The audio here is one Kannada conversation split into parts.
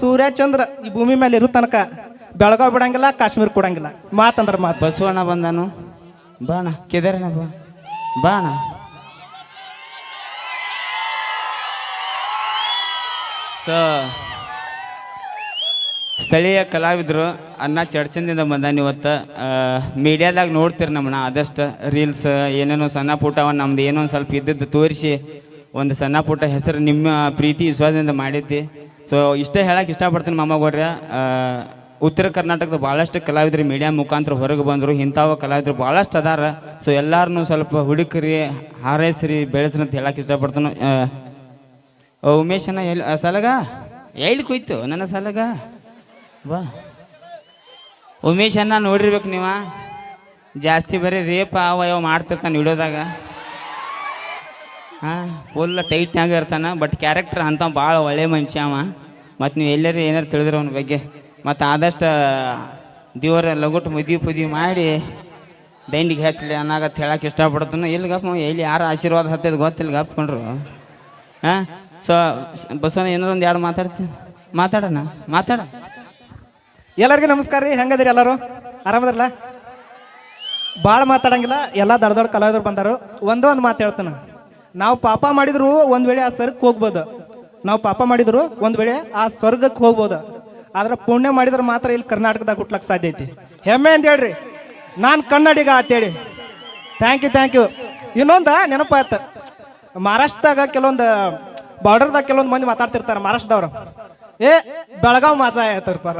ಸೂರ್ಯ ಚಂದ್ರ ಈ ಭೂಮಿ ಮೇಲೆ ಇರೋ ತನಕ ಬೆಳಗಾವ್ ಬಿಡಂಗಿಲ್ಲ, ಕಾಶ್ಮೀರ ಕೊಡಂಗಿಲ್ಲ. ಮಾತಂದ್ರ ಮಾತು. ಬಸವಣ್ಣ ಬಂದನು. ಬಾಣ ಕೆದರಣ ಬಾ. ಬಾಣ. ಸೊ ಸ್ಥಳೀಯ ಕಲಾವಿದರು ಅನ್ನ ಚಡ್ಚಂದಿಂದ ಬಂದಾನ ಇವತ್ತು. ಮೀಡಿಯಾದಾಗ ನೋಡ್ತೀರಿ ನಮ್ಮನ್ನ ಆದಷ್ಟು ರೀಲ್ಸ್, ಏನೇನೋ ಸಣ್ಣ ಪುಟ್ಟವ ನಮ್ದು ಏನೋ ಒಂದು ಸ್ವಲ್ಪ ಇದ್ದದ್ದು ತೋರಿಸಿ, ಒಂದು ಸಣ್ಣ ಪುಟ್ಟ ಹೆಸರು ನಿಮ್ಮ ಪ್ರೀತಿ, ವಿಶ್ವಾಸದಿಂದ ಮಾಡಿದ್ದಿ. ಸೊ ಇಷ್ಟೇ ಹೇಳಕ್ಕೆ ಇಷ್ಟಪಡ್ತೀನಿ ಮಾಮಗೋರ್ಯ ಉತ್ತರ ಕರ್ನಾಟಕದ ಭಾಳಷ್ಟು ಕಲಾವಿದರು ಮೀಡಿಯಾ ಮುಖಾಂತರ ಹೊರಗೆ ಬಂದರು, ಇಂಥವ ಕಲಾವಿದರು ಭಾಳಷ್ಟು ಅದಾರ. ಸೊ ಎಲ್ಲಾರನ್ನೂ ಸ್ವಲ್ಪ ಹುಡುಕ್ರಿ, ಹಾರೈಸ್ರಿ, ಬೆಳೆಸ್ರಿ ಅಂತ ಹೇಳಕ್ಕೆ ಇಷ್ಟಪಡ್ತಾನೆ. ಉಮೇಶ್ ಅಣ್ಣ ಎಲ್ಲಿ ಸಲಗ? ಎಲ್ಲಿ ಕುಯ್ತು? ನನ್ನ ಸಲಗ? ಬಾ. ಉಮೇಶ್ ಅಣ್ಣ ನೋಡಿರ್ಬೇಕು ನೀವ? ಜಾಸ್ತಿ ಬರೀ ರೇಪ ಅವ ಯಾವ ಮಾಡ್ತಿರ್ತಾನೆ ವಿಡಿಯೋದಾಗ. ಹಾಂ ಫುಲ್ ಟೈಟ್ನಾಗ ಇರ್ತಾನೆ ಬಟ್ ಕ್ಯಾರೆಕ್ಟರ್ ಅಂತ ಭಾಳ ಒಳ್ಳೆ ಮನುಷ್ಯ ಅವ. ಮತ್ತು ನೀವು ಎಲ್ಲರೂ ಏನಾರು ತಿಳಿದ್ರೆ ಅವನ ಬಗ್ಗೆ. ಮತ್ತು ಆದಷ್ಟು, ದೇವರ ಲಗುಟ್ ಮುದಿ ಪುದಿ ಮಾಡಿ, ದಂಡಿಗೆ ಹಚ್ಚಲಿ ಅನ್ನಾಗತ್ತೆ ಹೇಳಕ್ಕೆ ಇಷ್ಟಪಡ್ತಾನೆ. ಎಲ್ಲಿ ಗಪ್ಪ ಎಲ್ಲಿ ಯಾರು ಆಶೀರ್ವಾದ ಹತ್ತಿದ ಗೊತ್ತಿಲ್ಲ ಗಪ್ಕೊಂಡ್ರು ಹಾಂ ಸೊ ಬಸವನ ಏನಾರು ಒಂದು ಎರಡು ಮಾತಾಡ್ತೀನಿ ಮಾತಾಡೋಣ, ಮಾತಾಡ. ಎಲ್ಲರಿಗೂ ನಮಸ್ಕಾರ ರೀ, ಹೆಂಗದಿರಿ ಎಲ್ಲರೂ? ಆರಾಮದ್ರಲ್ಲ? ಭಾಳ ಮಾತಾಡಂಗಿಲ್ಲ, ಎಲ್ಲ ದೊಡ್ಡ ದೊಡ್ಡ ಕಲಾವಿದರು ಬಂದರು. ಒಂದೊಂದು ಒಂದು ಮಾತು ಹೇಳ್ತಾನೆ. ನಾವು ಪಾಪ ಮಾಡಿದ್ರು ಒಂದ್ ವೇಳೆ ಆ ಸ್ವರ್ಗಕ್ಕೆ ಹೋಗ್ಬೋದು. ನಾವು ಪಾಪ ಮಾಡಿದ್ರು ಒಂದ್ ವೇಳೆ ಆ ಸ್ವರ್ಗಕ್ಕೆ ಹೋಗ್ಬೋದು. ಆದ್ರೆ ಪುಣ್ಯ ಮಾಡಿದ್ರೆ ಮಾತ್ರ ಇಲ್ಲಿ ಕರ್ನಾಟಕದಾಗ ಹುಟ್ಲಕ್ ಸಾಧ್ಯ ಐತಿ. ಹೆಮ್ಮೆ ಅಂತ ಹೇಳ್ರಿ. ನಾನು ಕನ್ನಡಿಗ ಅಂತೇಳಿ ಥ್ಯಾಂಕ್ ಯು ಥ್ಯಾಂಕ್ ಯು ಇನ್ನೊಂದು ನೆನಪಾಯ್ತು ಮಹಾರಾಷ್ಟ್ರದಾಗ ಕೆಲವೊಂದು, ಬಾರ್ಡರ್ದಾಗ ಕೆಲವೊಂದು ಮಂದಿ ಮಾತಾಡ್ತಿರ್ತಾರೆ ಮಹಾರಾಷ್ಟ್ರದವ್ರು. ಏ, ಬೆಳಗಾವ್ ಮಾಜಾಯ್ ಅಂತಿರ್ತಾರ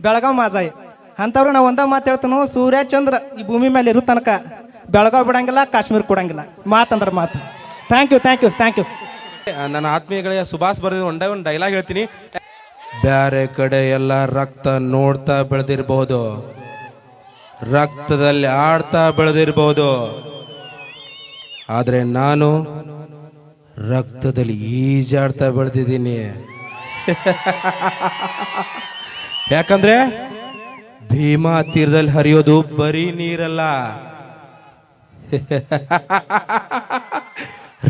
ಬೆಳಗಾವ್ ಮಾಜಾಯಿ. ಅಂಥವ್ರು ನಾವು ಒಂದ ಮಾತು ಹೇಳ್ತಾನು ಸೂರ್ಯ ಚಂದ್ರ ಈ ಭೂಮಿ ಮೇಲೆ ಇರೋ ತನಕ ಬೆಳಗಾವ್ ಬಿಡಂಗಿಲ್ಲ, ಕಾಶ್ಮೀರ ಕೊಡಂಗಿಲ್ಲ. ಮಾತಂದ್ರ ಮಾತು. Thank you thank you thank you ನನ್ನ ಆತ್ಮೀಯಗಳಿಗೆ ಸುಭಾಷ್ ಬರೆದ ಒಂದೇ ಒಂದು ಡೈಲಾಗ್ ಹೇಳ್ತೀನಿ. ಬೇರೆ ಕಡೆ ಎಲ್ಲ ರಕ್ತ ನೋಡ್ತಾ ಬೆಳೆದಿರ್ಬೋದು. ರಕ್ತದಲ್ಲಿ ಆಡ್ತಾ ಬೆಳೆದಿರಬಹುದು ಆದರೆ ನಾನು ರಕ್ತದಲ್ಲಿ ಈಜಾಡ್ತಾ ಬೆಳೆದಿದ್ದೀನಿ. ಯಾಕಂದ್ರೆ ಭೀಮಾ ತೀರದಲ್ಲಿ ಹರಿಯೋದು ಬರೀ ನೀರಲ್ಲ.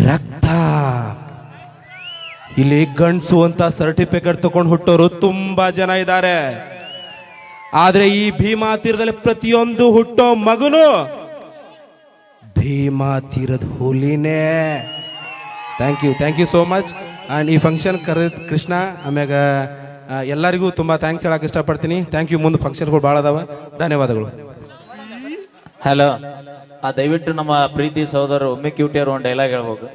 ರಕ್ತ. ಇಲ್ಲಿ ಗಂಡ್ಸು ಅಂತ ಸರ್ಟಿಫಿಕೇಟ್ ತಗೊಂಡು ಹುಟ್ಟೋರು ತುಂಬಾ ಜನ ಇದ್ದಾರೆ. ಆದ್ರೆ ಈ ಭೀಮಾ ತೀರದಲ್ಲಿ ಪ್ರತಿಯೊಂದು ಹುಟ್ಟೋ ಮಗನು ಭೀಮಾ ತೀರದ ಹುಲಿನೇ. Thank you thank you so much and ಈ ಫಂಕ್ಷನ್ ಕರೆದ ಕೃಷ್ಣ, ಆಮ್ಯಾಗ ಎಲ್ಲರಿಗೂ ತುಂಬಾ ಥ್ಯಾಂಕ್ಸ್ ಹೇಳಕ್ ಇಷ್ಟಪಡ್ತೀನಿ. ಥ್ಯಾಂಕ್ ಯು ಮುಂದೆ ಫಂಕ್ಷನ್ಗಳು ಭಾಳ ಅದಾವ. ಧನ್ಯವಾದಗಳು. ಹಲೋ ಆ ದಯವಿಟ್ಟು ನಮ್ಮ ಪ್ರೀತಿ ಸಹೋದರ ಒಮ್ಮೆ ಕ್ಯೂಟಿಯರ್ ಒಂದು ಡೈಲಾಗ್ ಹೇಳ್ಬೇಕು.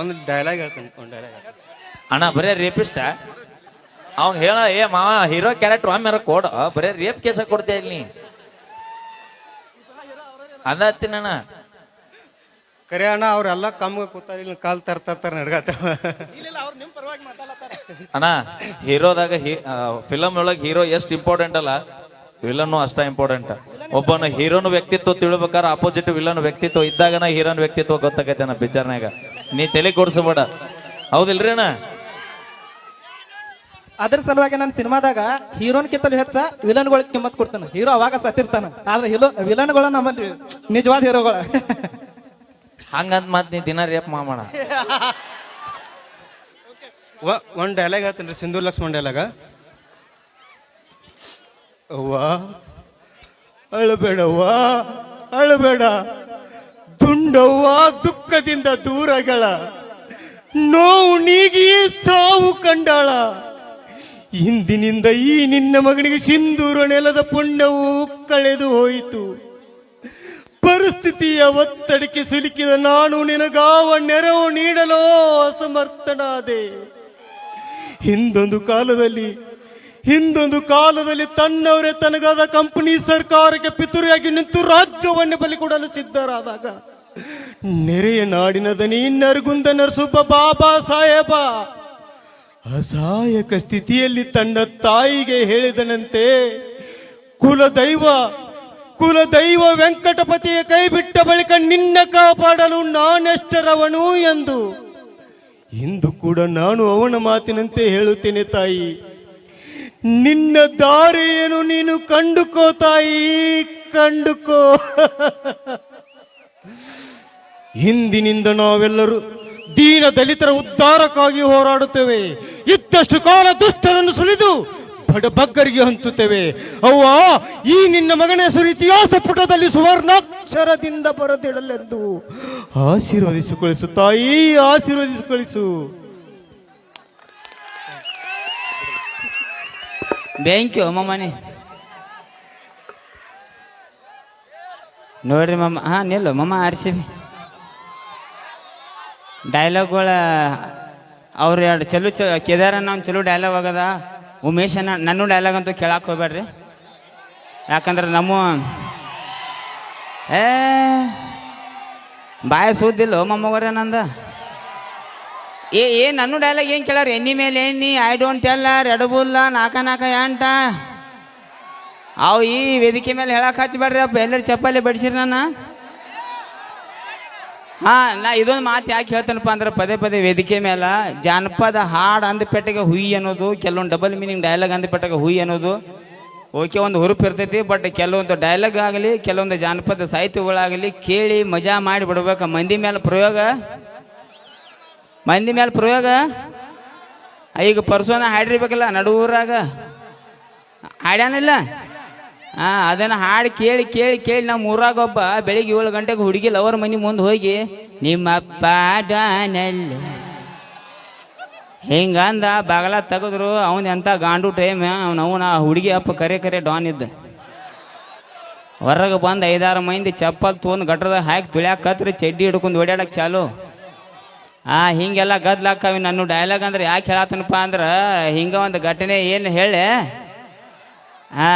ಒಂದು ಡೈಲಾಗ್ ಹೇಳ್ತೀನಿ ಒಂದು ಡೈಲಾಗ್ ಅಣ್ಣ ಬರೇ ರೇಪಿಸ್ಟ ಅವ್ನು ಹೇಳ ಏ ಮಾವ ಹೀರೋ ಕ್ಯಾರೆಕ್ಟರ್ ಒಮ್ಮೆ ಕೊಡ. ಬರೇ ರೇಪ್ ಕೇಸ ಕೊಡ್ತಾ ಇಲ್ಲಿ? ಅಣ್ಣ. ಕರೆ ಅಣ್ಣ ಅವ್ರೆಲ್ಲ ಕಮ್ಗೆ ಕೂತಾರ ಇಲ್ಲಿ ಕಾಲ್ ತರ್ತಾರ ನಡ್ಗತ್ತಾವ ಅಣ್ಣ ಹೀರೋದಾಗ ಫಿಲಮ್ ಒಳಗೆ ಹೀರೋ ಎಷ್ಟು ಇಂಪಾರ್ಟೆಂಟ್ ಅಲ್ಲ? ವಿಲನ್ನು ಅಷ್ಟ ಇಂಪಾರ್ಟೆಂಟ್ ಒಬ್ಬನ ಹೀರೋನ ವ್ಯಕ್ತಿತ್ವ ತಿಳ್ಬೇಕಾದ್ರೆ ಅಪೋಸಿಟ್ ವಿಲನ್ ವ್ಯಕ್ತಿತ್ವ ಇದ್ದಾಗನ ಹೀರೋನ್ ವ್ಯಕ್ತಿತ್ವ ಗೊತ್ತಾಗೈತೆ ನಾ ಪಿಕ್ಚರ್ನಾಗ ನೀ ತಲೆ ಕೊಡ್ಸಬೇಡ. ಹೌದಿಲ್ರಿ ಅಣ್ಣ ಅದ್ರ ಸಲುವಾಗಿ ನಾನು ಸಿನಿಮಾದಾಗ ಹೀರೋನ್ ಕಿತ್ತಲು ಹೆಚ್ಚ ವಿಲನ್ಗಳಿಗೆ ಕಿಮ್ಮತ್ ಕೊಡ್ತಾನೆ. ಹೀರೋ ಅವಾಗ ಸತ್ತಿರ್ತಾನ. ಆದ್ರೆ ಹೀರೋ ವಿಲನ್ಗಳು ನಮ್ಮಲ್ಲಿ ನಿಜವಾದ ಹೀರೋಗಳ. ಹಂಗಂತ ಮತ್ ನೀ ದಿನ ರೇಪ್ ಮಾಮಣ ಒಂದ್ ಡೈಲಾಗ್ ಹೇಳ್ತೀನಿ ರೀ ಸಿಂಧು ಲಕ್ಷ್ಮಣ್ ಡೈಲಾಗ ಅವ್ವ ಅಳಬೇಡವ್ವ. ಅಳಬೇಡ. ದುಂಡವ್ವ ದುಃಖದಿಂದ ದೂರಗಳ. ನೋವು ನೀಗಿ ಸಾವು ಕಂಡಾಳ. ಇಂದಿನಿಂದ ಈ ನಿನ್ನ ಮಗನಿಗೆ ಸಿಂಧೂರ ನೆಲದ ಪುಣ್ಯವು ಕಳೆದು ಹೋಯಿತು. ಪರಿಸ್ಥಿತಿಯ ಒತ್ತಡಕ್ಕೆ ಸಿಲುಕಿದ ನಾನು ನಿನಗಾವ ನೆರವು ನೀಡಲೋ ಅಸಮರ್ಥನಾದೆ. ಹಿಂದೊಂದು ಕಾಲದಲ್ಲಿ ಹಿಂದೊಂದು ಕಾಲದಲ್ಲಿ ತನ್ನವರೇ ತನಗಾದ ಕಂಪನಿ ಸರ್ಕಾರಕ್ಕೆ ಪಿತುರಿಯಾಗಿ ನಿಂತು ರಾಜ್ಯವನ್ನು ಬಲಿ ಕೊಡಲು ಸಿದ್ಧರಾದಾಗ, ನೆರೆಯ ನಾಡಿನ ದನಿ ನರಗುಂದ ನರಸುಬ್ಬ ಬಾಬಾ ಸಾಹೇಬ, ಅಸಹಾಯಕ ಸ್ಥಿತಿಯಲ್ಲಿ ತನ್ನ ತಾಯಿಗೆ ಹೇಳಿದನಂತೆ, ಕುಲದೈವ ಕುಲದೈವ ವೆಂಕಟಪತಿಯ ಕೈ ಬಿಟ್ಟ ಬಳಿಕ ನಿನ್ನ ಕಾಪಾಡಲು ನಾನೆಷ್ಟರವನು ಎಂದು, ಇಂದು ಕೂಡ ನಾನು ಅವನ ಮಾತಿನಂತೆ ಹೇಳುತ್ತೇನೆ ತಾಯಿ. ನಿನ್ನ ದಾರಿಯನ್ನು ನೀನು ಕಂಡುಕೋ ತಾಯಿ, ಕಂಡುಕೋ. ಹಿಂದಿನಿಂದ ನಾವೆಲ್ಲರೂ ದೀನ ದಲಿತರ ಉದ್ಧಾರಕ್ಕಾಗಿ ಹೋರಾಡುತ್ತೇವೆ. ಇದ್ದಷ್ಟು ಕಾಲ ದುಷ್ಟರನ್ನು ಸುಲಿದು ಬಡಬಗ್ಗರಿಗೆ ಹಂಚುತ್ತೇವೆ. ಅವ್ವ, ಈ ನಿನ್ನ ಮಗನ ಹೆಸರು ಇತಿಹಾಸ ಪುಟದಲ್ಲಿ ಸುವರ್ಣಾಕ್ಷರದಿಂದ ಬರದಿಡಲೆಂದು. ಆಶೀರ್ವದಿಸು ಕಳಿಸು ತಾಯಿ ಆಶೀರ್ವದಿಸು ಕಳಿಸು ಬ್ಯಾಂಕ್ ಮಮ್ಮನಿ ನೋಡ್ರಿ ಮಮ್ಮ ಹಾ, ನಿಲ್ಲು ಮಮ್ಮ ಆರಿಸಿ ಡೈಲಾಗ್ಗಳ ಅವ್ರು ಎರಡು ಚಲೋ ಚ, ಕೇದಾರ ನಾವು ಚಲೋ ಡೈಲಾಗ್ ಆಗದ. ಉಮೇಶನ ನನ್ನ ಡೈಲಾಗ್ ಅಂತೂ ಕೇಳಕ್ಕೆ ಹೋಗ್ಬೇಡ್ರಿ ಯಾಕಂದ್ರೆ ನಮ್ಮ, ಏ, ಬಾಯ ಸೂದಿಲ್ಲ ಮೊಮ್ಮಗರ ನಂದ? ಏ ಏ, ನನ್ನ ಡೈಲಾಗ್ ಏನು ಕೇಳಾರ? ಎಣ್ಣಿ ಮೇಲೆ ಎಣ್ಣಿ ಐ ಡೋಂಟ್ ರೆಡ್ ರೆಡಬುಲ್ಲ ನಾಕ ನಾಕ, ಎಂಟ. ಅವು ಈ ವೇದಿಕೆ ಮೇಲೆ ಹೇಳಕ್ಕೆ ಹಚ್ಚಬೇಡ್ರಿ ಅಪ್ಪ, ಎಲ್ಲರೂ ಚಪ್ಪಲಿ ಬಡಿಸಿರಿ ನಾನು ಹಾ, ನಾ ಇದೊಂದು ಮಾತು ಯಾಕೆ ಹೇಳ್ತೇನಪ್ಪ ಅಂದ್ರೆ ಪದೇ ಪದೇ ವೇದಿಕೆ ಮೇಲೆ ಜಾನಪದ ಹಾಡು ಅಂದಪೆಟ್ಟಿಗೆ ಹುಯಿ ಅನ್ನೋದು, ಕೆಲವೊಂದು ಡಬಲ್ ಮೀನಿಂಗ್ ಡೈಲಾಗ್ ಅಂದ ಪೆಟ್ಟಿಗೆ ಹುಯಿ ಅನ್ನೋದು. ಓಕೆ, ಒಂದು ಹುರುಪು ಇರ್ತೈತಿ ಬಟ್ ಕೆಲವೊಂದು ಡೈಲಾಗ್ ಆಗಲಿ, ಕೆಲವೊಂದು ಜಾನಪದ ಸಾಹಿತ್ಯಗಳಾಗಲಿ ಕೇಳಿ ಮಜಾ ಮಾಡಿ ಬಿಡ್ಬೇಕು. ಮಂದಿ ಮೇಲೆ ಪ್ರಯೋಗ ಮಂದಿ ಮೇಲೆ ಪ್ರಯೋಗ? ಈಗ ಪರ್ಸೋನ ಹಾಡಿರ್ಬೇಕಲ್ಲ ನಡುವರಾಗ ಹಾಡ್ಯಾನಿಲ್ಲ? ಹಾಂ, ಅದನ್ನ ಹಾಡು ಕೇಳಿ ಕೇಳಿ ಕೇಳಿ ನಮ್ಮ ಊರಾಗ ಒಬ್ಬ ಬೆಳಿಗ್ಗೆ ಏಳು ಗಂಟೆಗೆ ಹುಡುಗಿ ಲವರ್ ಮನೆ ಮುಂದೆ ಹೋಗಿ, ನಿಮ್ಮಪ್ಪ ಡಾನಲ್ಲ ಹಿಂಗಂದ ಬಾಗಲ ತೆಗೆದ್ರು, ಅವನ್ ಎಂತ ಗಾಂಡು ಟೈಮ್, ಅವ್ನ ಅವನ ಹುಡುಗಿ ಅಪ್ಪ ಕರೆ ಕರೆ ಡಾನ್ ಇದ್ದ. ಹೊರಗೆ ಬಂದು ಐದಾರು ಮಂದಿ ಚಪ್ಪಲ್ ತೊಗೊಂಡು ಗಟ್ರದಾಗ ಹಾಕಿ ತುಳ್ಯಾಕತ್ರಿ ಚಡ್ಡಿ ಹಿಡ್ಕೊಂಡು ಓಡಾಡಕ್ಕೆ ಚಾಲು. ಆ, ಹಿಂಗೆಲ್ಲ ಗದ್ಲಾಕವಿ ನನ್ನ ಡೈಲಾಗ್ ಅಂದ್ರೆ ಯಾಕೆ ಹೇಳತ್ತನಪ್ಪ ಅಂದ್ರೆ, ಹಿಂಗ ಒಂದು ಘಟನೆ ಏನು ಹೇಳಿ ಹಾ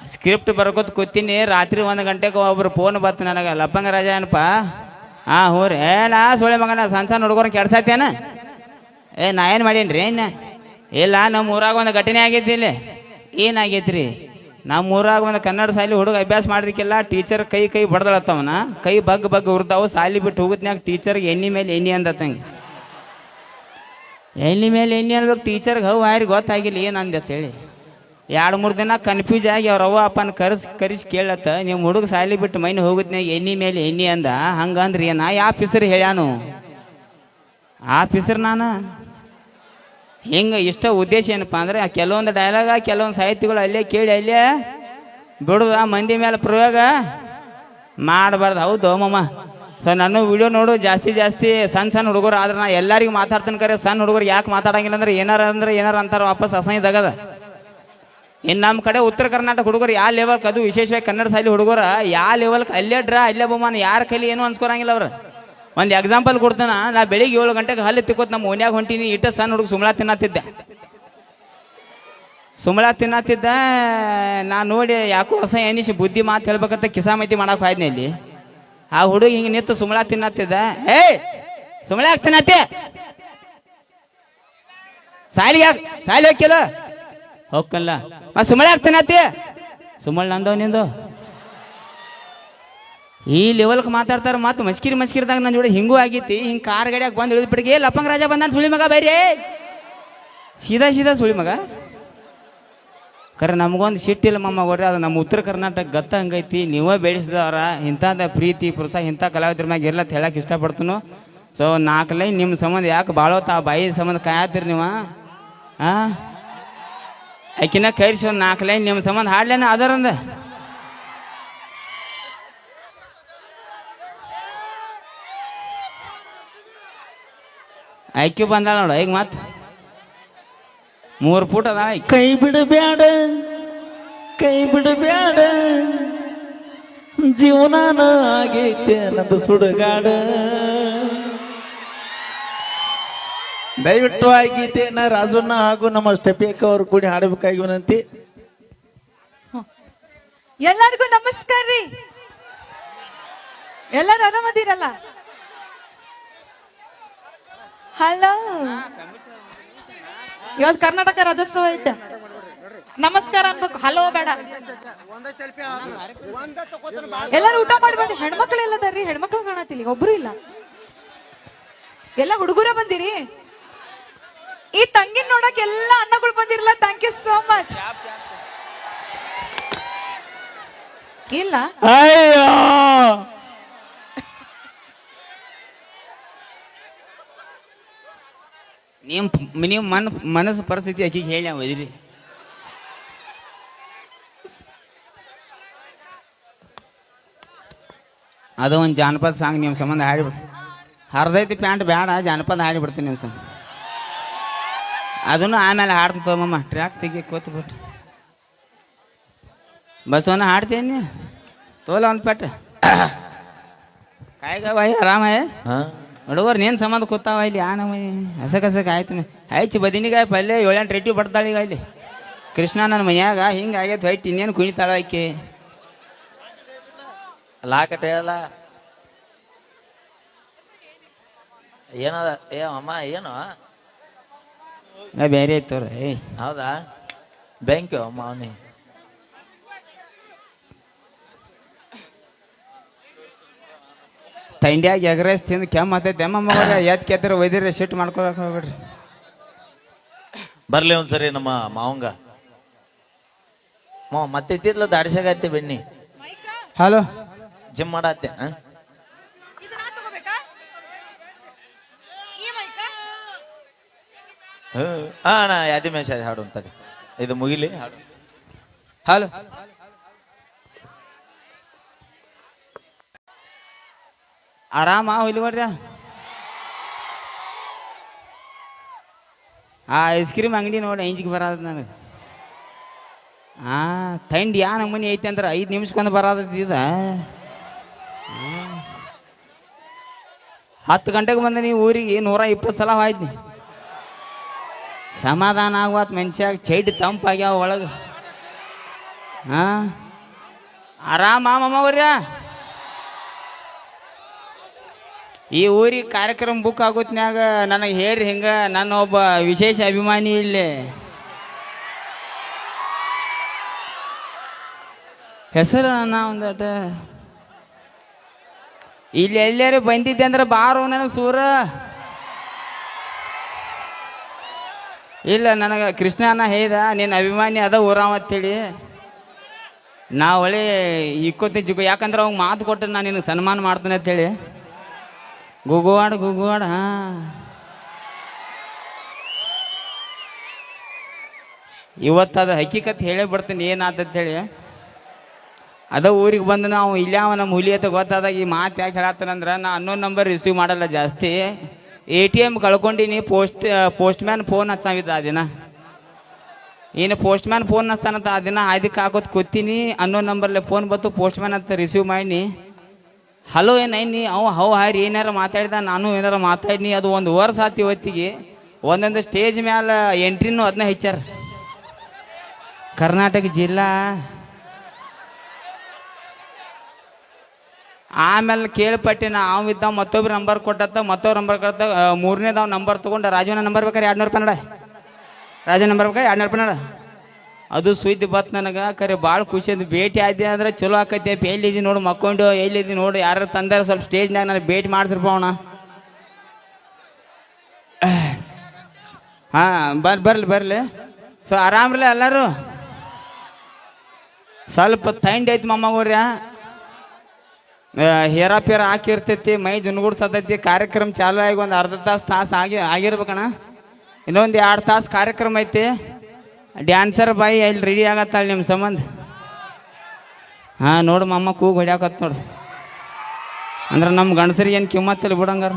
ಸ್ಕ್ರಿಪ್ಟ್ ಬರ್ಕೋತ ಕೂತೀನಿ, ರಾತ್ರಿ ಒಂದು ಗಂಟೆಗೆ ಒಬ್ರು ಫೋನ್ ಬತ್ತು ನನಗೆ, ಲಪ್ಪಂಗ ರಾಜ ಏನಪ್ಪ? ಹಾ ಹ್ಞೂ ರೀ. ನಾ ಸೊಳ್ಳೆ ಮಗನ ಸಣ್ಣ ಸಣ್ಣ ಹುಡುಗರ ಕೆಡ್ಸಾತೇನ ಏ, ನಾ ಏನು ಮಾಡೀನಿ ಇನ್ನ ಇಲ್ಲ ನಮ್ಮ ಊರಾಗ ಒಂದು ಘಟನೆ ಆಗೈತಿ ಇಲ್ಲಿ ಏನಾಗೈತ್ರಿ? ರೀ ನಮ್ಮ ಊರಾಗ ಒಂದು ಕನ್ನಡ ಶಾಲಿ ಹುಡುಗ ಅಭ್ಯಾಸ ಮಾಡ್ರಿಕ್ಕಿಲ್ಲ ಟೀಚರ್ ಕೈ ಕೈ ಬಡ್ದಳತ್ತವನ. ಕೈ ಬಗ್ ಬಗ್ ಉರ್ದಾವು ಸಾಲಿ ಬಿಟ್ಟು ಹೋಗುತ್ನ್ಯಾಗ ಟೀಚರ್ಗೆ ಎಣ್ಣೆ ಮೇಲೆ ಎಣ್ಣೆ ಅಂದತ್ತಂಗೆ ಎಣ್ಣೆ ಮೇಲೆ ಎಣ್ಣೆ ಅನ್ಬೇಕು ಟೀಚರ್ಗೆ ಹೌ ಯಾರಿಗೆ ಗೊತ್ತಾಗಿಲ್ಲ ಏನು ಅಂದೆ ಹೇಳಿ. ಎರಡು ಮೂರು ದಿನ ಕನ್ಫ್ಯೂಸ್ ಆಗಿ ಅವ್ರ ಅವ್ವ ಅಪ್ಪನ ಕರೆಸ್ ಕರೆಸಿ ಕೇಳತ್ತ ನಿಮ್ಮ ಹುಡುಗ ಸಾಲಿ ಬಿಟ್ಟು ಮೈನ್ ಹೋಗುತ್ನ್ಯಾಗ ಎಣ್ಣೆ ಮೇಲೆ ಎಣ್ಣೆ ಅಂದ, ಹಂಗಂದ್ರಿ ನಾ ಯಾವ ಪಿಸರ್ ಹೇಳ್ಯಾನು. ಆ ನಾನು? ಹಿಂಗೆ ಇಷ್ಟ ಉದ್ದೇಶ ಏನಪ್ಪ ಅಂದ್ರೆ ಆ ಕೆಲವೊಂದು ಡೈಲಾಗ ಕೆಲವೊಂದು ಸಾಹಿತ್ಯಗಳು ಅಲ್ಲೇ ಕೇಳಿ ಅಲ್ಲೇ ಬಿಡುದ, ಮಂದಿ ಮೇಲೆ ಪ್ರಯೋಗ ಮಾಡಬಾರ್ದು. ಹೌದು ಮಮ್ಮ ಸೊ ನಾನು ವಿಡಿಯೋ ನೋಡು, ಜಾಸ್ತಿ ಜಾಸ್ತಿ ಸಣ್ಣ ಸಣ್ಣ ಹುಡುಗರು ಆದ್ರೆ ನಾ ಎಲ್ಲರಿಗೂ ಮಾತಾಡ್ತೀನಿ ಕರೆ. ಸಣ್ಣ ಹುಡುಗರು ಯಾಕೆ ಮಾತಾಡಂಗಿಲ್ಲ ಅಂದ್ರೆ ಏನಾರ ಅಂದ್ರೆ ಏನಾರ ಅಂತಾರ ವಾಪಸ್ ಅಸಹ್ಯದಾಗದ. ಇನ್ನು ನಮ್ಮ ಕಡೆ ಉತ್ತರ ಕರ್ನಾಟಕ ಹುಡುಗರು ಯಾವ ಲೆವೆಲ್ಗೆ ಅದು ವಿಶೇಷವಾಗಿ ಕನ್ನಡ ಶೈಲಿ ಹುಡುಗರು ಯಾವ ಲೆವೆಲ್ಗೆ ಅಲ್ಲೇ ಡ್ರಾ, ಅಲ್ಲೇ ಬಹುಮಾನ, ಯಾರ ಕೈಲಿ ಏನು ಅನ್ಸ್ಕೊರಂಗಿಲ್ಲ ಅವ್ರು. ಒಂದು ಎಕ್ಸಾಂಪಲ್ ಕೊಡ್ತಾನ, ನಾ ಬೆಳಿಗ್ಗೆ ಏಳು ಗಂಟೆಗೆ ಹಲ್ಲು ತಿಕ್ಕೋತ್ ನಮ್ಮ ಓನ್ಯಾಗ ಹೊಂಟೀನಿ, ಇಟ್ಟ ಸಣ್ಣ ಹುಡುಗ ಸುಮಳ ತಿನ್ನತ್ತಿದ್ದೆ ಸುಮಳ ತಿನ್ನತ್ತಿದ್ದ ನಾ ನೋಡಿ ಯಾಕೋ ಹೊಸ ಏನಿಸಿ ಬುದ್ಧಿ ಮಾತು ಹೇಳ್ಬೇಕಂತ ಕಿಸಾಮತಿ ಮಾಡಕ್ ಹೋಯ್ದ್ನಿ ಇಲ್ಲಿ ಆ ಹುಡುಗ ಹಿಂಗೆ ನಿಂತು ಸುಮಳ ತಿನ್ನತ್ತಿದ್ದ ಏಯ್ ಸುಮಳ ತಿನ್ನತ್ತೆ ಯಾಕೆ ಸಾಲಿ ಹೋಗಿಲ್ಲ ಹೋಗಲ್ಲ ಸುಮಳ ತಿನ್ನತ್ತಿ ಸುಮಳ್ ನಂದವ್ ನಿಂದು. ಈ ಲೆವೆಲ್ಗೆ ಮಾತಾಡ್ತಾರೆ ಮತ್ತು ಮಸ್ಕಿರಿ ಮಸ್ಕಿರಿದಾಗ ನನ್ನ ಜೋಡಿ ಹಿಂಗೂ ಆಗೈತಿ ಹಿಂಗೆ ಕಾರ್ ಗಾಡಿಯಾಗ ಬಂದು ಇಳಿದ ಬಿಡಿಗೆ ಲಪ್ಪಂಗ ರಾಜ ಬಂದಾನ ಸುಳಿ ಮಗ, ಬೈರಿ ಸೀದಾ ಸೀದಾ ಸುಳಿ ಮಗ. ಕರೆ, ನಮಗೊಂದು ಸಿಟ್ಟಿಲ್ಲ ಮಮ್ಮ ಅದು ನಮ್ಮ ಉತ್ತರ ಕರ್ನಾಟಕ ಗತ್ತ ಹಂಗೈತಿ. ನೀವೇ ಬೆಳೆಸಿದವರ ಇಂಥದ ಪ್ರೀತಿ, ಪ್ರೋತ್ಸಾಹ, ಇಂಥ ಕಲಾವಿದ್ರ ಮ್ಯಾಗ ಇರ್ಲತ್ತ ಹೇಳಕ್ಕೆ ಇಷ್ಟಪಡ್ತನು. ಸೊ ನಾಲ್ಕು ಲೈನ್ ನಿಮ್ಮ ಸಂಬಂಧ ಯಾಕೆ ಬಾಳೋತ ಆ ಬಾಯಿ ಸಂಬಂಧ ಕಾಯತ್ತೀರಿ ನೀವು? ಆ? ಆಕಿನ ಕೈರಿಸಿ ನಾಲ್ಕು ಲೈನ್ ನಿಮ್ಮ ಸಂಬಂಧ ಹಾಡ್ಲೇನ ಅದರಂದ? ಆಯ್ಕೆ ಬಂದಾಳ ನೋಡು ಈಗ ಮತ್ತೆ. ಮೂರು ಫೂಟ್ ಅದ ಕೈ ಬಿಡಬ್ಯಾಡ ಕೈ ಬಿಡಬ್ಯಾಡ ಜೀವನಾನ ಆಗೈತೆ ನಂದು ಸುಡುಗಾಡ. ದಯವಿಟ್ಟು ಆ ಗೀತೆಯನ್ನ ರಾಜಣ್ಣ ಹಾಗೂ ನಮ್ಮ ಸ್ಟೆಪಿಯಕ್ಕ ಅವರು ಕೂಡಿ ಹಾಡಬೇಕಾಗಿ ವಿನಂತಿ. ಎಲ್ಲರಿಗೂ ನಮಸ್ಕಾರ ರೀ. ಎಲ್ಲರೂ ಆರಾಮದಿರಲ್ಲ? ಹಲೋ ಇವತ್ತು ಕರ್ನಾಟಕ ರಾಜ್ಯೋತ್ಸವ ಐತೆ. ನಮಸ್ಕಾರ ಅನ್ಬೇಕು. ಹಲೋ ಬೇಡ. ಎಲ್ಲರೂ ಊಟ ಮಾಡಿ ಬಂದಿ ಹೆಣ್ಮಕ್ಳು ಎಲ್ಲದಾರ್ರಿ ಹೆಣ್ಮಕ್ಳು ಕಾಣತಿಲ್ಲ ಒಬ್ರು ಇಲ್ಲ. ಎಲ್ಲ ಹುಡುಗರ ಬಂದಿರಿ? ಈ ತಂಗಿನ ನೋಡಕ್ ಎಲ್ಲ ಅಣ್ಣಗಳು ಬಂದಿರಲ್ಲ. ಥ್ಯಾಂಕ್ ಯು ಸೋ ಮಚ್ ಇಲ್ಲ? ನಿಮ್ಮ ನೀವು ಮನ್ ಮನಸ್ಸು ಪರಿಸ್ಥಿತಿ ಆಕಿಗೆ ಹೇಳಿ ನಾವು ಇದ್ರಿ ಅದು ಒಂದು ಜಾನಪದ ಸಾಂಗ್ ನಿಮ್ಮ ಸಂಬಂಧ ಹಾಡಿಬಿಡ್ತು ಹರಿದೈತಿ ಪ್ಯಾಂಟ್ ಬೇಡ ಜಾನಪದ ಹಾಡಿಬಿಡ್ತೀನಿ ನಿಮ್ಮ ಸಂಬಂಧ. ಅದನ್ನು ಆಮೇಲೆ ಹಾಡ್ತೀನಿ ತಗೊಮ್ಮ ಟ್ರ್ಯಾಕ್ ತೆಗಿ ಕೂತ್ಬಿಟ್ಟು ಬಸವನ ಹಾಡ್ತೀನಿ ತೋಲ ಒಂದು ಪಟ್ಟ. ಕಾಯ್ಗ ಬಾಯಿ ಆರಾಮ ಹಾ. ಹುಡುಗರು ನೀನು ಸಮಾಧ ಕೂತಾವ ಇಲ್ಲಿ ಆ ನಮ್ಮ ಹಸಕ್ ಹಸಕ್ ಆಯ್ತು ಆಯ್ತು ಬದಿನಿಗಾಯಿ ಪಲ್ಯ ಏಳೆಂಟು ರೇಟಿ ಬಡ್ತಾಳೆ ಈಗ ಇಲ್ಲಿ. ಕೃಷ್ಣ ನನ್ನ ಮನ್ಯಾಗ ಹಿಂಗೆ ಆಗೈತೆ ಹೊಯ್ತು ಇನ್ನೇನು ಕುಣಿತಾಳ ಆಕೆ. ಲಾಕಟ ಹೇಳಲ್ಲ ಏನದ? ಏ ಅಮ್ಮ ಏನು? ನಾ ಬೇರೆ ಐತವ್ರ ಏಯ್. ಹೌದಾ? ಬ್ಯಾಂಕ್ ಅಮ್ಮ ಅವನಿ ತಂಡ್ಯಾಗ ಎಗ್ರೆಸ್ ತಿಂದು ಕೆಮ್ಮ ಹತ್ತೈತೆ ಅಮ್ಮ ಮಗಳ ಎತ್ ಕೆತ್ತರ ಒಯ್ದಿರ ಶಿಟ್ ಮಾಡ್ಕೊಳಕ್ ಹೋಗ್ಬಿಡ್ರಿ. ಬರ್ಲಿ ಒಂದ್ಸರಿ ನಮ್ಮ ಮಾವಂಗ. ಮಾವ ಮತ್ತೆ ಇತ್ತಿದ್ಲ ದಾಡಿಸಾಗತ್ತೆ ಬೆಣ್ಣಿ. ಹಲೋ. ಜಿಮ್ ಮಾಡತ್ತೆ ಹಾ? ಹಾ ಅಣ್ಣ ಯಾದಿ ಮೇಷ ಹಾಡು ಅಂತಾರೆ ಇದು ಮುಗಿಲಿ. ಹಾಡು ಹಲೋ. ಆರಾಮ ಇಲ್ಲಿ ಬರ್ರಿ ಆ ಐಸ್ ಕ್ರೀಮ್ ಅಂಗಡಿ ನೋಡಿ ಇಂಜಿಗೆ ಬರೋದು ನನಗೆ. ಆ ಥಂಡಿ ಯಾ ನಮೂನಿ ಐತಿ ಅಂದ್ರೆ ಐದು ನಿಮಿಷಕ್ಕೊಂದು ಬರೋದಿದ ಹತ್ತು ಗಂಟೆಗೆ ಬಂದ ನೀವು ಊರಿಗೆ ನೂರ ಇಪ್ಪತ್ತು ಸಲ ಆಯ್ತು ಸಮಾಧಾನ ಆಗುವತ್ ಮನುಷ್ಯಾಗ ಚೈಟ್ ತಂಪಾಗ್ಯಾವ ಒಳಗೆ. ಹಾ ಆರಾಮ ಮಾಮವ್ರ್ಯ ಈ ಊರಿಗೆ ಕಾರ್ಯಕ್ರಮ ಬುಕ್ ಆಗೋತ್ನ್ಯಾಗ ನನಗೆ ಹೇಳ್ರಿ ಹಿಂಗೆ, ನನ್ನ ಒಬ್ಬ ವಿಶೇಷ ಅಭಿಮಾನಿ ಇಲ್ಲಿ. ಹೆಸರು ನಾ ಒಂದಟ ಇಲ್ಲಿ ಎಲ್ಲರೂ ಬಂದಿದ್ದೆ ಅಂದ್ರೆ ಬಾರು ನನ್ನ ಸೂರ. ಇಲ್ಲ, ನನಗೆ ಕೃಷ್ಣನ ಹೇಳ ನಿನ್ನ ಅಭಿಮಾನಿ ಅದ ಊರಾವ ಅಂತೇಳಿ. ನಾ ಒಳ್ಳೆ ಇಕ್ಕೋತಿ ಜಿಗು, ಯಾಕಂದ್ರೆ ಅವಂಗೆ ಮಾತು ಕೊಟ್ಟು ನಾನು ನಿನಗೆ ಸನ್ಮಾನ ಮಾಡ್ತೇನೆ ಅಂತೇಳಿ. ಗುಗುವಾಡ ಗುಗುವಾಡ ಹಾ. ಇವತ್ತು ಅದು ಹಕ್ಕಿಕತ್ ಹೇಳೇ ಬಿಡ್ತೀನಿ ಏನಾತಂತೇಳಿ ಅದ ಊರಿಗೆ ಬಂದು ನಾವು ಇಲ್ಲ ನಮ್ಮ ಹುಲಿ ಅಂತ ಗೊತ್ತಾದಾಗ ಈ ಮಾತು ಯಾಕೆ ಹೇಳತ್ತನಂದ್ರೆ ನಾ ಅನ್ನೋ ನಂಬರ್ ರಿಸೀವ್ ಮಾಡಲ್ಲ ಜಾಸ್ತಿ. ಎ ಟಿ ಎಂ ಕಳ್ಕೊಂಡಿನಿ, ಪೋಸ್ಟ್ ಪೋಸ್ಟ್ ಮ್ಯಾನ್ ಫೋನ್ ಹಚ್ಚಾವಿದ್ದ ಆ ದಿನ. ಏನು ಪೋಸ್ಟ್ ಮ್ಯಾನ್ ಫೋನ್ ಹಚ್ತಾನಂತ ಆ ದಿನ ಅದಕ್ಕೆ ಹಾಕೋದು ಕೂತೀನಿ ಅನ್ನೋ ನಂಬರ್ಲೆ ಫೋನ್ ಬಂತು ಪೋಸ್ಟ್ ಮ್ಯಾನ್ ಅಂತ ರಿಸೀವ್ ಮಾಡೀನಿ. ಹಲೋ ಏನೈನಿ ಅವ ಹೌ ಹಾರಿ, ಏನಾರ ಮಾತಾಡಿದ, ನಾನು ಏನಾರ ಮಾತಾಡಿನಿ, ಅದು ಒಂದು ವರ್ಷ ಆತಿ ಹೊತ್ತಿಗೆ ಒಂದೊಂದು ಸ್ಟೇಜ್ ಮ್ಯಾಲ ಎಂಟ್ರಿನೂ ಅದನ್ನ ಹೆಚ್ಚಾರ ಕರ್ನಾಟಕ ಜಿಲ್ಲಾ. ಆಮೇಲೆ ಕೇಳ್ಪಟ್ಟೆ ನಾ, ಅವ ಇದ್ದ, ಮತ್ತೊಬ್ರು ನಂಬರ್ ಕೊಟ್ಟತ್ತ, ಮತ್ತೊಬ್ರು ನಂಬರ್ ಕೊಟ್ಟ, ಮೂರನೇದ ನಂಬರ್ ತಗೊಂಡ ರಾಜವನ ನಂಬರ್ ಬೇಕಾರೆ ಎರಡು ರೂಪಾಯಿ ನಡ. ರಾಜನ ನಂಬರ್ ಬೇಕಾರೆ ಎರಡು ನೂರು ರೂಪಾಯಿ ನಡ. ಅದು ಸುದ್ದಿ ಬತ್ ನನಗೆ, ಕರೆ ಭಾಳ ಖುಷಿ ಅಂತ ಭೇಟಿ ಆದ್ದೆ ಅಂದ್ರೆ ಚಲೋ ಆಕೈತೆ ಎಲ್ಲಿದ್ದಿ ನೋಡು ಮಕ್ಕೊಂಡು ಎಲ್ಲಿದ್ದಿ ನೋಡು, ಯಾರು ತಂದಾರ ಸ್ವಲ್ಪ ಸ್ಟೇಜ್ನಾಗ ನನಗೆ ಭೇಟಿ ಮಾಡಿಸ್ರಪ್ಪ ಅವಣ ಹಾಂ, ಬರ್, ಬರ್ಲಿ ಬರ್ಲಿ. ಸೊ ಆರಾಮ್ರಲ್ಲ ಎಲ್ಲರೂ? ಸ್ವಲ್ಪ ತೈಂಡ್ ಐತಿ ಮಮ್ಮಗೋರ್ಯ ಹೇರ ಪೇರ ಹಾಕಿರ್ತೈತಿ, ಮೈ ಜುನ್ಗೂಡ್ಸತೈತಿ, ಕಾರ್ಯಕ್ರಮ ಚಾಲು ಆಗಿ ಒಂದು ಅರ್ಧ ತಾಸು ತಾಸು ಆಗಿ, ಆಗಿರ್ಬೇಕಣ್ಣ. ಇನ್ನೊಂದು ಎರಡು ತಾಸು ಕಾರ್ಯಕ್ರಮ ಐತಿ. ಡ್ಯಾನ್ಸರ್ ಬಾಯಿ ಅಲ್ಲಿ ರೆಡಿ ಆಗತ್ತಾಳೆ ನಿಮ್ಮ ಸಂಬಂಧ? ಹಾಂ, ನೋಡು ಮಮ್ಮ ಕೂಗು ಹೊಡ್ಯಾಕತ್ ನೋಡು. ಅಂದ್ರೆ ನಮ್ಮ ಗಂಡಸರಿಗೆ ಏನು ಕಿಮ್ಮತ್ತಲ್ಲಿ ಬಿಡಂಗಾರ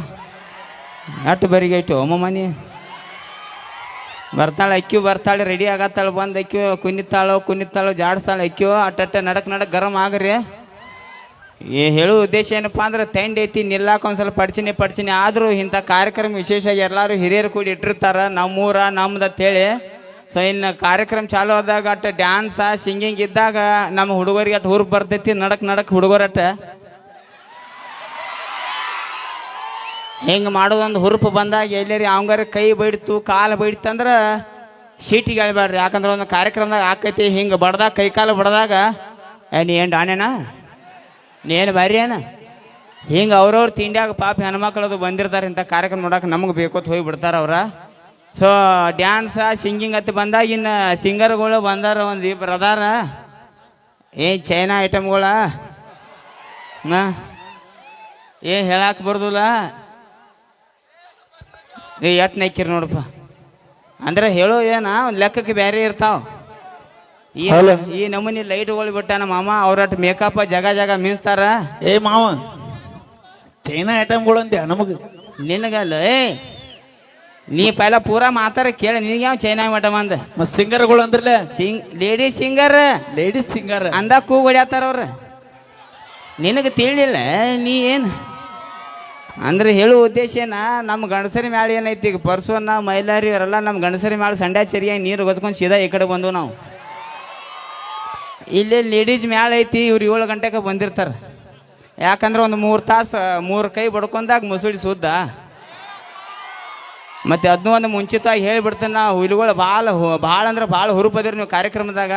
ಅಟ್ಟು ಬರಿಗೆ ಐಟು ಅಮ್ಮ ಮನಿ. ಬರ್ತಾಳೆ, ಅಕ್ಕಿ ಬರ್ತಾಳೆ ರೆಡಿ ಆಗತ್ತಾಳೆ, ಬಂದು ಅಕ್ಕಿ ಕುನಿತಾಳೋ ಕುನಿತಾಳೋ ಜಾಡಿಸ್ತಾಳೆ ಅಕ್ಕಿಯೋ ಅಟ್ಟೆ ನಡಕ್ ನಡಕ್ ಗರಂ ಆಗ್ರಿ. ಏ, ಹೇಳೋ ಉದ್ದೇಶ ಏನಪ್ಪ ಅಂದ್ರೆ ತಂಡಿ ಐತಿ, ನಿಲ್ಲಾಕ ಒಂದು ಸ್ವಲ್ಪ ಪಡ್ಚಿನಿ ಪಡ್ಚಿನಿ ಆದರೂ ಇಂಥ ಕಾರ್ಯಕ್ರಮ ವಿಶೇಷವಾಗಿ ಎಲ್ಲರೂ ಹಿರಿಯರು ಕೂಡಿ ಇಟ್ಟಿರ್ತಾರ, ನಮ್ಮೂರ, ನಮ್ದು ಅಂತೇಳಿ. ಸೊ ಇನ್ನು ಕಾರ್ಯಕ್ರಮ ಚಾಲು ಆದಾಗ ಅಟ್ಟ ಡ್ಯಾನ್ಸ ಸಿಂಗಿಂಗ್ ಇದ್ದಾಗ ನಮ್ಮ ಹುಡುಗರಿಗೆ ಅಟ್ ಹುರುಪ್ ಬರ್ತೈತಿ, ನಡಕ್ ನಡಕ್ ಹುಡುಗರಟ್ಟ ಹಿಂಗೆ ಮಾಡೋದೊಂದು ಹುರುಪು ಬಂದಾಗ ಎಲ್ಲರಿ ಅವಂಗಾರ ಕೈ ಬೈಡ್ತು, ಕಾಲು ಬೈಡ್ತಂದ್ರೆ ಸೀಟಿಗೆ ಹೇಳ್ಬೇಡ್ರಿ ಯಾಕಂದ್ರೆ ಒಂದು ಕಾರ್ಯಕ್ರಮದಾಗ ಆಕೈತಿ, ಹಿಂಗೆ ಬಡ್ದಾಗ, ಕೈ ಕಾಲು ಬಡ್ದಾಗ ನೀ ಏನು ಡಾನೇನಾ ನೀನು ಬರ್ರಿ ಏನ ಹಿಂಗೆ ಅವ್ರವ್ರ ತಿಂಡಿಯಾಗ ಪಾಪ ಹೆಣ್ಮಕ್ಳದು ಬಂದಿರ್ತಾರೆ ಇಂಥ ಕಾರ್ಯಕ್ರಮ ನೋಡಕ್ಕೆ ನಮಗೆ ಬೇಕೋತ್ ಹೋಗಿ ಬಿಡ್ತಾರೆ ಅವ್ರ. ಸೊ ಡ್ಯಾನ್ಸ ಸಿಂಗಿಂಗ್ ಅಂತ ಬಂದಾಗ ಇನ್ನು ಸಿಂಗರ್ಗಳು ಬಂದಾರ ಒಂದು ಇಬ್ಬರು ಅದಾರ ಏ ಚೈನಾ ಐಟಮ್ಗಳ ಏನ್ ಹೇಳಕ್ ಬರ್ದಿಲ್ಲ. ಏ ಎಟ್ ನೈಕಿರಿ ನೋಡಪ್ಪ. ಅಂದ್ರೆ ಹೇಳೋ ಏನ ಲೆಕ್ಕಕ್ಕೆ ಬೇರೆ ಇರ್ತಾವ. ಈ ಈ ನಮೂನಿ ಲೈಟ್ಗಳು ಬಿಟ್ಟಾನ ಮಾಮ ಅವ್ರಟ್ ಮೇಕಪ್ ಜಗ ಜಗ ಮೀನ್ಸ್ತಾರ. ಏ ಮಾವ ಚೈನಾ ಐಟಮ್ಗಳು ಅಂದ್ಯಾ ನಮಗೆ? ನಿನಗಲ್ಲ ಏ ನೀ ಪೈಲ ಪೂರಾ ಮಾತಾರ ಕೇಳ ನಿನಗೆ ಯಾವ ಚೈನಾ ಮೇಡಮ್ ಅಂದ ಮತ್ ಸಿಂಗರ್ಗಳು ಅಂದ್ರಲ್ಲ sing lady singer ladies singer ಅಂದ ಕೂ ಹೊಡ್ಯಾತಾರ ಅವ್ರ. ನಿನಗೆ ತಿಳಿಲಿಲ್ಲ ನೀ ಏನು? ಅಂದ್ರೆ ಹೇಳೋ ಉದ್ದೇಶ ಏನ ನಮ್ಮ ಗಂಡಸರಿ ಮ್ಯಾಳ ಏನೈತಿ ಈಗ ಪರ್ಸೋನ ಮೈಲಾರಿ ಇವರೆಲ್ಲ ನಮ್ಮ ಗಂಡಸರಿ ಮ್ಯಾಳ ಸಂಡ್ಯಾ ಚರಿಯಾಗಿ ನೀರು ಗೊತ್ಕೊಂಡು ಸೀದಾ ಈ ಕಡೆ ಬಂದು ನಾವು. ಇಲ್ಲೇ ಲೇಡೀಸ್ ಮ್ಯಾಳ ಐತಿ ಇವ್ರು ಏಳು ಗಂಟೆಗೆ ಬಂದಿರ್ತಾರೆ. ಯಾಕಂದ್ರೆ ಒಂದು ಮೂರು ತಾಸು ಮೂರು ಕೈ ಬಡ್ಕೊಂಡಾಗ ಮುಸುಡಿ ಸುದ್ದ. ಮತ್ತೆ ಅದನ್ನೂ ಒಂದು ಮುಂಚಿತವಾಗಿ ಹೇಳಿಬಿಡ್ತೇನೆ ನಾ ಹುಲಿಗಳು ಭಾಳ ಭಾಳ ಅಂದ್ರೆ ಭಾಳ ಹುರುಪದಿರಿ ನೀವು ಕಾರ್ಯಕ್ರಮದಾಗ.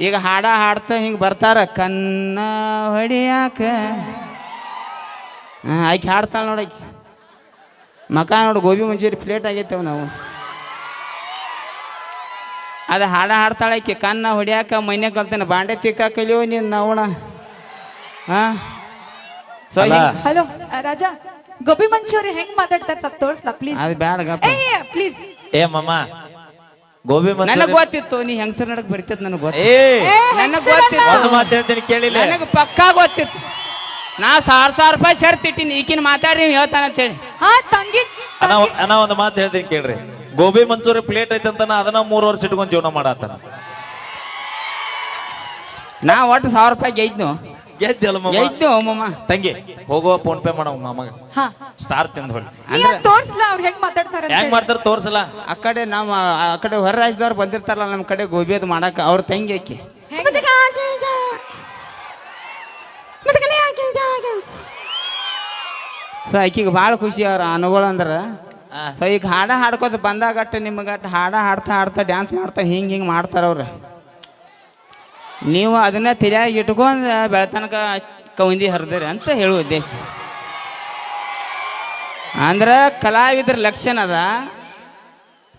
ಈಗ ಹಾಡ ಹಾಡ್ತಾ ಹಿಂಗೆ ಬರ್ತಾರ ಕನ್ನ ಹೊಡಿಯಾಕ ಹಾಂ ಆಕೆ ಹಾಡ್ತಾಳೆ ನೋಡಕ್ಕೆ ಮಕ ನೋಡು ಗೋಬಿ ಮುಂಚೂರಿ ಪ್ಲೇಟ್ ಆಗೈತೇವ್ ನಾವು. ಅದು ಹಾಡ ಹಾಡ್ತಾಳೆ ಆಕೆ ಕನ್ನ ಹೊಡಿಯಾಕ ಮೈನ್ಯಾಗ ಕಲ್ತೇನೆ ಬಾಂಡೆ ತಿಕ್ಕಾಕಲಿಯೋ ನೀನು ನವಣ. ಹಾಂ? So hello Raja. Gobi manchuri ಹೆಂಗ್ ಮಾತಾಡ್ತಾರೆ ಸ್ವಲ್ಪ ತೋರ್ಸ್ಲಾ ಪ್ಲೀಸ್ ಅದು ಬ್ಯಾಡ ಗಪ್ಪ. ಏ ಪ್ಲೀಸ್ ಏ ಮಮ್ಮ ಗೋಬಿ ನನಗೆ ಮಂಚೂರಿ ಗೊತ್ತಿತ್ತು ನೀ ಹೆಂಗಸರ್ ನಡಕ್ ಬರ್ತದ ನನಗ್ ಗೊತ್ತು. ಏ ನನಗೆ ಗೊತ್ತಿತ್ತು. ಒಂದು ಮಾತು ಹೇಳ್ತೀನಿ ಕೇಳಿಲ್ಲ. ನನಗೆ ಪಕ್ಕಾ ಗೊತ್ತಿತ್ತು. ನಾ ಸಾವಿರ ಸಾವಿರ ರೂಪಾಯಿ ಶರ್ತ್ ಇಟ್ಟಿನಿ ಈಕಿನ ಮಾತಾಡಿ ನೀವು ಹೇಳ್ತಾನ ಅಂತೇಳಿ. ಹಾ ತಂಗಿ ಅಣ್ಣ ಅಣ್ಣ ಒಂದು ಮಾತು ಹೇಳ್ತೀನಿ ಕೇಳ್ರಿ. ಗೋಬಿ ಮಂಚೂರಿ ಪ್ಲೇಟ್ ಐತಂತ ಅಂತ ಅದನ್ನ ಮೂರು ವರ್ಷ ಇಟ್ಕೊಂಡು ಜೀವನ ಮಾಡತ್ತಾನ. ನಾ ಒಟ್ಟು ಸಾವಿರ ರೂಪಾಯಿ ಗೆಯ್ದ್ನು. ಗೆದ್ದಲ್ಲ ತಂಗಿ ಹೋಗುವ ಫೋನ್ ಪೇ ಮಾಡೋ ಮಾಮಗ. ಹಾ. ಸ್ಟಾರ್ ತಿಂದ್ ಹೊಳ್ಳಿ ನೀವ್ ತೋರ್ಸ್ಲಾ ಅವ್ರು ಹೆಂಗ್ ಮಾತಾಡ್ತಾರೆ ಅಂತ ಹೆಂಗ್ ಹೇಳಿ. ಮಾಡ್ತಾರ ತೋರ್ಸಲ್ಲ ಆ ಕಡೆ ನಮ್ಮ ಆ ಕಡೆ ಹೊರ ರಾಜ್ಯದವ್ರು ಬಂದಿರ್ತಾರಲ್ಲ ನಮ್ಮ ಕಡೆ ಗೋಬಿ ಅದು ಮಾಡಕ್ಕೆ ಅವ್ರ ತಂಗಿ ಆಕಿ? ಸೊ ಆಕಿಗೆ ಭಾಳ ಖುಷಿ ಅವ್ರ ಅನುಗಳು ಅಂದ್ರೆ. ಸೊ ಈಗ ಹಾಡ ಹಾಡ್ಕೋತ ಬಂದಾಗಟ್ಟ ನಿಮ್ಗಟ್ಟ ಹಾಡ ಹಾಡ್ತಾ ಹಾಡ್ತಾ ಡ್ಯಾನ್ಸ್ ಮಾಡ್ತಾ ಹಿಂಗೆ ಹಿಂಗೆ ಮಾಡ್ತಾರ ಅವ್ರು. ನೀವು ಅದನ್ನ ತಲೆಯಾಗಿ ಇಟ್ಕೊಂಡು ಬೆಳತನಕ ಕವಿಂದಿ ಹರಿದಿರಿ ಅಂತ ಹೇಳುವ ಉದ್ದೇಶ. ಅಂದ್ರೆ ಕಲಾವಿದ್ರ ಲಕ್ಷಣ ಅದ,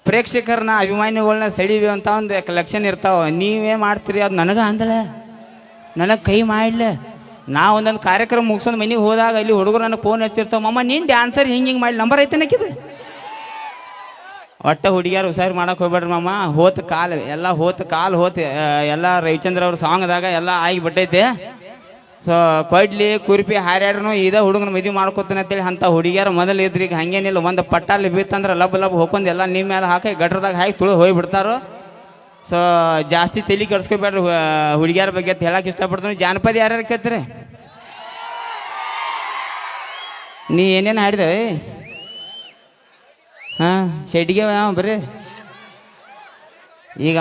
ಪ್ರೇಕ್ಷಕರನ್ನ ಅಭಿಮಾನಿಗಳನ್ನ ಸೆಳಿವಿ ಅಂತ ಒಂದು ಲಕ್ಷಣ ಇರ್ತಾವ. ನೀವೇ ಮಾಡ್ತೀರಿ ಅದು ನನಗೆ ಅಂದಳ ನನಗೆ ಕೈ ಮಾಡ್ಲ. ನಾ ಒಂದೊಂದು ಕಾರ್ಯಕ್ರಮ ಮುಗಿಸೋದು ಮನೆಗೆ ಹೋದಾಗ ಅಲ್ಲಿ ಹುಡುಗರು ನನಗೆ ಫೋನ್ ಹಚ್ತಿರ್ತಾವ ಮಮ್ಮ, ನೀನು ಡ್ಯಾನ್ಸರ್ ಹಿಂಗೆ ಹಿಂಗೆ ಮಾಡಿ ನಂಬರ್ ಐತೆ ನಕ್ಕಿದೆ ಒಟ್ಟ ಹುಡುಗಿಯಾರು ಹುಷಾರು ಮಾಡಕ್ಕೆ ಹೋಗ್ಬೇಡ್ರಿ ಮಾಮ. ಹೋತ ಕಾಲ್, ಎಲ್ಲ ಹೋತ ಕಾಲ್, ಹೋತ ಎಲ್ಲ ರವಿಚಂದ್ರ ಅವ್ರ ಸಾಂಗ್ದಾಗ ಎಲ್ಲ ಆಗಿ ಬಿಟ್ಟೈತೆ ಸೊ ಕೊಡ್ಲಿ, ಕುರ್ಪಿ ಹಾರ್ಯಾಡ್ರು ಇದ ಹುಡುಗನ ಮದುವೆ ಮಾಡ್ಕೊತಾನೆ ಅಂತೇಳಿ ಅಂತ ಹುಡುಗಿಯರು ಮೊದಲು ಇದ್ರಿ. ಈಗ ಹಂಗೇನಿಲ್ಲ ಒಂದು ಪಟ್ಟಾಲಿ ಬಿತ್ತಂದ್ರೆ ಲಬ್ ಲಬ್ ಹೋಗ್ಕೊಂಡು ಎಲ್ಲ ನಿಮ್ಮ ಮೇಲೆ ಹಾಕಿ ಗಟ್ರದಾಗ ಹಾಕಿ ತುಳು ಹೋಗ್ಬಿಡ್ತಾರೋ. ಸೊ ಜಾಸ್ತಿ ತಲೆ ಕೆಡ್ಸ್ಕೊಬೇಡ್ರಿ ಹುಡುಗಿಯರ ಬಗ್ಗೆ ಅಂತ ಹೇಳಕ್ಕೆ ಇಷ್ಟಪಡ್ತೀನಿ. ಜಾನಪದ ಯಾರ್ಯಾರು ಕೇಳ್ತೀರಿ? ನೀ ಏನೇನು ಹಾಡಿದೆ? ಹಾಂ ಶೆಡ್ಗೆ ಯಾವ ಬರ್ರಿ. ಈಗ